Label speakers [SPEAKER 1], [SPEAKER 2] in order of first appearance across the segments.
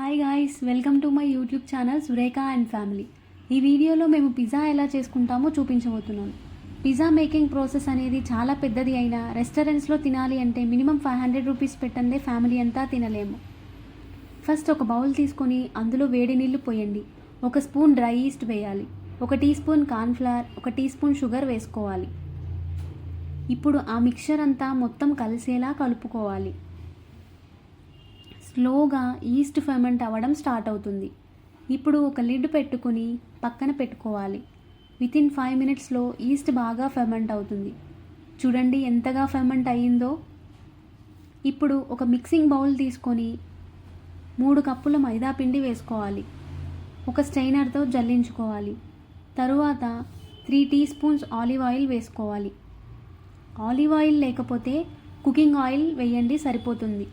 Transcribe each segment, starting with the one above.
[SPEAKER 1] Hi guys welcome to my YouTube channel Surekha and family ఈ వీడియోలో మేము pizza ఎలా చేసుకుంటామో చూపించబోతున్నాను. పిజ్జా మేకింగ్ ప్రాసెస్ అనేది చాలా పెద్దది అయినా రెస్టారెంట్స్లో తినాలి అంటే మినిమం ఫైవ్ హండ్రెడ్ రూపీస్ పెట్టందే ఫ్యామిలీ అంతా తినలేము. ఫస్ట్ ఒక బౌల్ తీసుకొని అందులో వేడి నీళ్ళు పోయండి. ఒక స్పూన్ డ్రై ఈస్ట్ వేయాలి. ఒక టీ స్పూన్ కార్న్ఫ్లవర్ ఒక టీ స్పూన్ షుగర్ వేసుకోవాలి. ఇప్పుడు ఆ మిక్చర్ అంతా మొత్తం కలిసేలా కలుపుకోవాలి. స్లోగా ఈస్ట్ ఫెర్మెంట్ అవ్వడం స్టార్ట్ అవుతుంది. ఇప్పుడు ఒక లిడ్ పెట్టుకుని పక్కన పెట్టుకోవాలి. విత్ ఇన్ ఫైవ్ మినిట్స్లో ఈస్ట్ బాగా ఫెర్మెంట్ అవుతుంది. చూడండి ఎంతగా ఫెర్మెంట్ అయ్యిందో. ఇప్పుడు ఒక మిక్సింగ్ బౌల్ తీసుకొని మూడు కప్పుల మైదా పిండి వేసుకోవాలి. ఒక స్ట్రైనర్తో జల్లించుకోవాలి. తరువాత three teaspoons olive oil వేసుకోవాలి. ఆలివ్ ఆయిల్ లేకపోతే కుకింగ్ ఆయిల్ వేయండి సరిపోతుంది.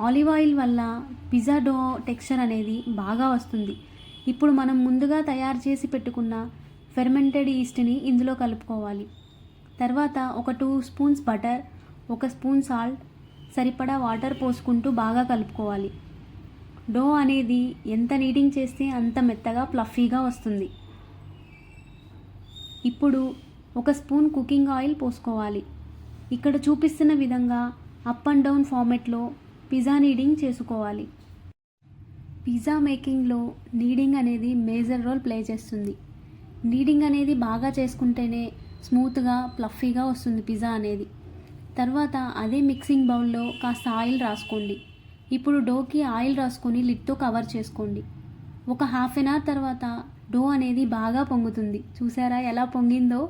[SPEAKER 1] ఆలివ్ ఆయిల్ వల్ల పిజ్జా డో టెక్స్చర్ అనేది బాగా వస్తుంది. ఇప్పుడు మనం ముందుగా తయారు చేసి పెట్టుకున్న ఫెర్మెంటెడ్ ఈస్ట్ని ఇందులో కలుపుకోవాలి. తర్వాత ఒక టూ స్పూన్స్ బటర్ ఒక స్పూన్ సాల్ట్ సరిపడా వాటర్ పోసుకుంటూ బాగా కలుపుకోవాలి. డో అనేది ఎంత నీటింగ్ చేస్తే అంత మెత్తగా ప్లఫీగా వస్తుంది. ఇప్పుడు ఒక స్పూన్ కుకింగ్ ఆయిల్ పోసుకోవాలి. ఇక్కడ చూపిస్తున్న విధంగా అప్ అండ్ డౌన్ ఫార్మెట్లో పిజ్జా నీడింగ్ చేసుకోవాలి. పిజ్జా మేకింగ్లో నీడింగ్ అనేది మేజర్ రోల్ ప్లే చేస్తుంది. నీడింగ్ అనేది బాగా చేసుకుంటేనే స్మూత్గా ప్లఫీగా వస్తుంది పిజ్జా అనేది. తర్వాత అదే మిక్సింగ్ బౌల్లో కాస్త ఆయిల్ రాసుకోండి. ఇప్పుడు డోకి ఆయిల్ రాసుకొని లిడ్తో కవర్ చేసుకోండి. ఒక హాఫ్ అన్ అవర్ తర్వాత డో అనేది బాగా పొంగుతుంది. చూసారా ఎలా పొంగిందో?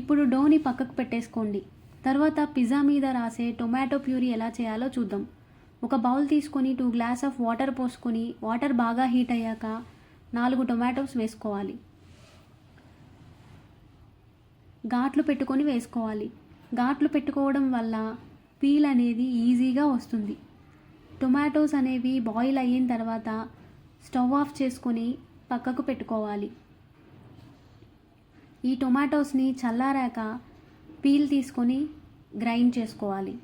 [SPEAKER 1] ఇప్పుడు డోని పక్కకు పెట్టేసుకోండి. తర్వాత పిజ్జా మీద రాసే టొమాటో ప్యూరీ ఎలా చేయాలో చూద్దాం. ఒక బౌల్ తీసుకొని టూ గ్లాస్ ఆఫ్ వాటర్ పోసుకొని వాటర్ బాగా హీట్ అయ్యాక నాలుగు టొమాటోస్ వేసుకోవాలి. ఘాట్లు పెట్టుకొని వేసుకోవాలి. ఘాట్లు పెట్టుకోవడం వల్ల పీల్ అనేది ఈజీగా వస్తుంది. టొమాటోస్ అనేవి బాయిల్ అయిన తర్వాత స్టవ్ ఆఫ్ చేసుకొని పక్కకు పెట్టుకోవాలి. ఈ టొమాటోస్ని చల్లారాక పీల్ తీసుకొని గ్రైండ్ చేసుకోవాలి.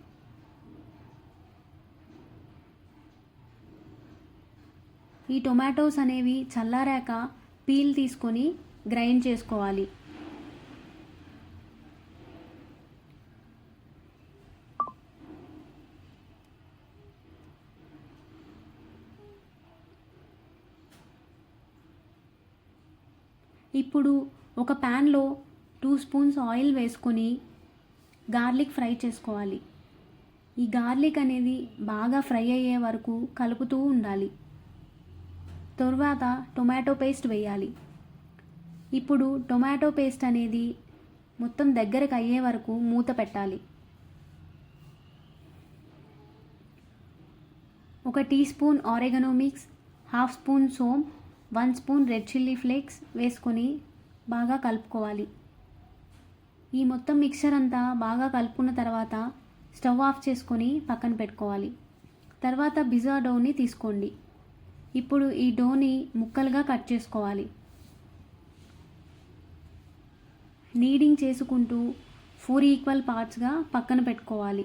[SPEAKER 1] ఈ టొమాటోస్ అనేవి చల్లారాక పీల్ తీసుకొని గ్రైండ్ చేసుకోవాలి. ఇప్పుడు ఒక ప్యాన్లో టూ స్పూన్స్ ఆయిల్ వేసుకొని గార్లిక్ ఫ్రై చేసుకోవాలి. ఈ గార్లిక్ అనేది బాగా ఫ్రై అయ్యే వరకు కలుపుతూ ఉండాలి. తరువాత టొమాటో పేస్ట్ వేయాలి. ఇప్పుడు టొమాటో పేస్ట్ అనేది మొత్తం దగ్గరకు అయ్యే వరకు మూత పెట్టాలి. ఒక teaspoon oregano mix half spoon soan one spoon red chilli flakes వేసుకొని బాగా కలుపుకోవాలి. ఈ మొత్తం మిక్చర్ అంతా బాగా కలుపుకున్న తర్వాత స్టవ్ ఆఫ్ చేసుకొని పక్కన పెట్టుకోవాలి. తర్వాత పిజ్జా డోని తీసుకోండి. ఇప్పుడు ఈ డోని ముక్కలుగా కట్ చేసుకోవాలి. నీడింగ్ చేసుకుంటూ ఫోర్ ఈక్వల్ పార్ట్స్గా పక్కన పెట్టుకోవాలి.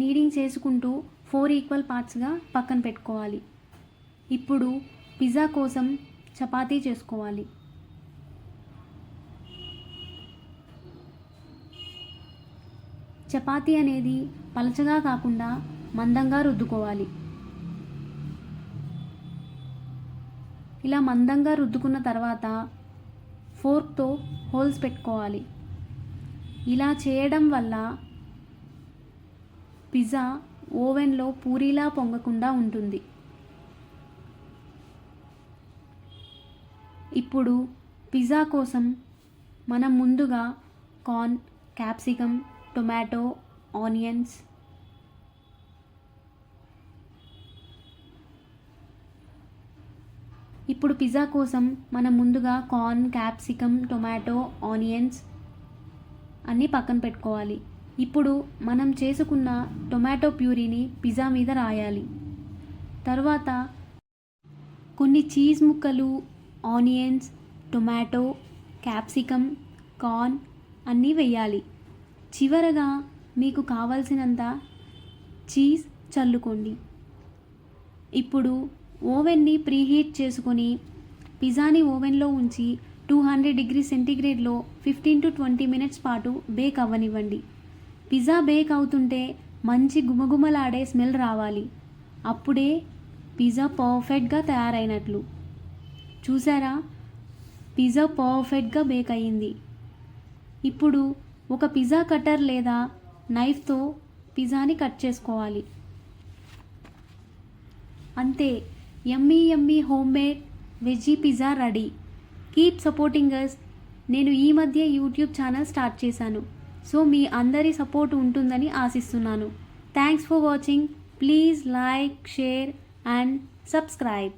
[SPEAKER 1] నీడింగ్ చేసుకుంటూ ఫోర్ ఈక్వల్ పార్ట్స్గా పక్కన పెట్టుకోవాలి. ఇప్పుడు పిజ్జా కోసం చపాతీ చేసుకోవాలి. చపాతీ అనేది పలచగా కాకుండా మందంగా రుద్దుకోవాలి. ఇలా మందంగా రుద్దుకున్న తర్వాత ఫోర్క్తో హోల్స్ పెట్టుకోవాలి. ఇలా చేయడం వల్ల పిజ్జా ఓవెన్లో పూరీలా పొంగకుండా ఉంటుంది. ఇప్పుడు పిజ్జా కోసం మనం ముందుగా కార్న్ క్యాప్సికమ్ టొమాటో ఆనియన్స్ ఇప్పుడు పిజ్జా కోసం మనం ముందుగా కార్న్ క్యాప్సికమ్ టొమాటో ఆనియన్స్ అన్నీ పక్కన పెట్టుకోవాలి. ఇప్పుడు మనం చేసుకున్న టొమాటో ప్యూరీని పిజ్జా మీద రాయాలి. తర్వాత కొన్ని చీజ్ ముక్కలు ఆనియన్స్ టొమాటో క్యాప్సికమ్ కార్న్ అన్నీ వేయాలి. చివరగా మీకు కావలసినంత చీజ్ చల్లుకోండి. ఇప్పుడు ఓవెన్ని ప్రీహీట్ చేసుకొని పిజ్జాని ఓవెన్లో ఉంచి టూ హండ్రెడ్ డిగ్రీ సెంటీగ్రేడ్లో ఫిఫ్టీన్ టు ట్వంటీ మినిట్స్ పాటు బేక్ అవ్వనివ్వండి. పిజ్జా బేక్ అవుతుంటే మంచి గుమగుమలాడే స్మెల్ రావాలి. అప్పుడే పిజ్జా పర్ఫెక్ట్గా తయారైనట్లు. చూసారా? పిజ్జా పర్ఫెక్ట్గా బేక్ అయ్యింది. ఇప్పుడు ఒక పిజ్జా కట్టర్ లేదా నైఫ్తో పిజ్జాని కట్ చేసుకోవాలి. అంతే yummy yummy homemade veggie pizza ready. Keep supporting us నేను ఈ మధ్య యూట్యూబ్ ఛానల్ స్టార్ట్ చేశాను. సో మీ అందరి సపోర్ట్ ఉంటుందని ఆశిస్తున్నాను. Thanks for watching please like share and subscribe